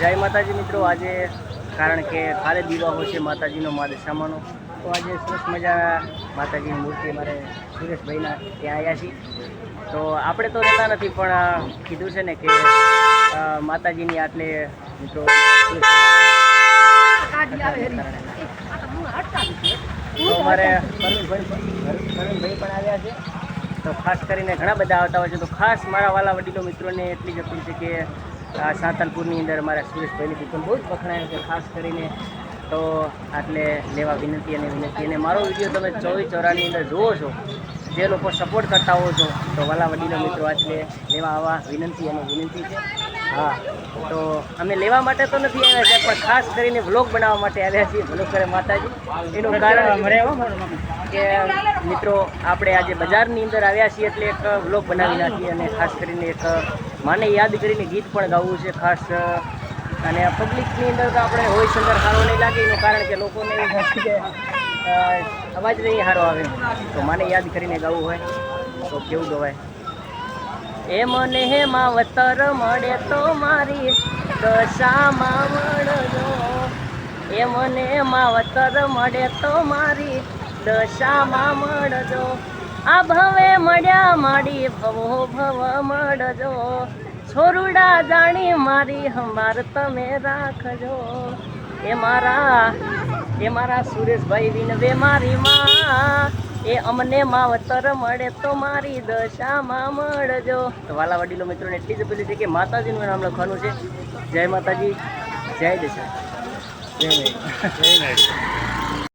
જય માતાજી મિત્રો, આજે કારણ કે કાલે દિવાહો છે માતાજીનો, મા દશામાનો. તો આજે સરસ મજા માતાજીની મૂર્તિ મારે સુરેશભાઈના ત્યાં આવ્યા છીએ. તો આપણે તો રહેતા નથી, પણ કીધું છે ને કે માતાજીની આટલે મિત્રો તો પરવીનભાઈ પરવીનભાઈ પણ આવ્યા છે. તો ખાસ કરીને ઘણા બધા આવતા હોય છે. તો ખાસ મારા વાલા વડીલો મિત્રોને એટલી જ અપીલ છે કે સાંતલપુરની અંદર મારા સુરેશભાઈની દુકાન બહુ જ વખણાયું છે ખાસ કરીને તો આટલે લેવા વિનંતી અને વિનંતી. અને મારો વીડિયો તમે ચોવીસ ચોરાની અંદર જુઓ છો જે લોકો સપોર્ટ કરતા હો છો તો વાલા વડીલો મિત્રો આટલે લેવા આવવા વિનંતી અને વિનંતી છે. હા તો અમે લેવા માટે તો નથી આવ્યા છે પણ ખાસ કરીને વ્લોગ બનાવવા માટે આવ્યા છીએ વ્લોગ કરે માતાજી. એનું કારણ કે મિત્રો આપણે આજે બજારની અંદર આવ્યા છીએ એટલે એક વ્લોગ બનાવી નાખીએ અને ખાસ કરીને એક માને યાદ કરીને ગીત પણ ગાવું છે ખાસ અને પબ્લિકની અંદર તો આપણે હોય સંદર સારો નહીં લાગે, એનું કારણ કે લોકોને એવું અવાજ નહીં સારો આવે. તો મને યાદ કરીને ગાવું હોય, તો કેવું ગવાય? એ મને હે માવતર મળે તો મારી દશામાં મળજો એ મને માવતર મળે તો મારી દશામાં મળજો આ ભવે મળ્યા માડી ભવો, ભવ મળજો. છોરુડા જાણી મારી હમાર તમે રાખજો. એ મારા એ મારા સુરેશભાઈ વિનવે મારી માં. એ અમને માવતર મળે તો મારી દશામાં મળજો. તો વાલા વડીલો મિત્રોને એટલી જ અપીલ છે કે માતાજીનું નામ લખવાનું છે. જય માતાજી, જય દશા. જય જય.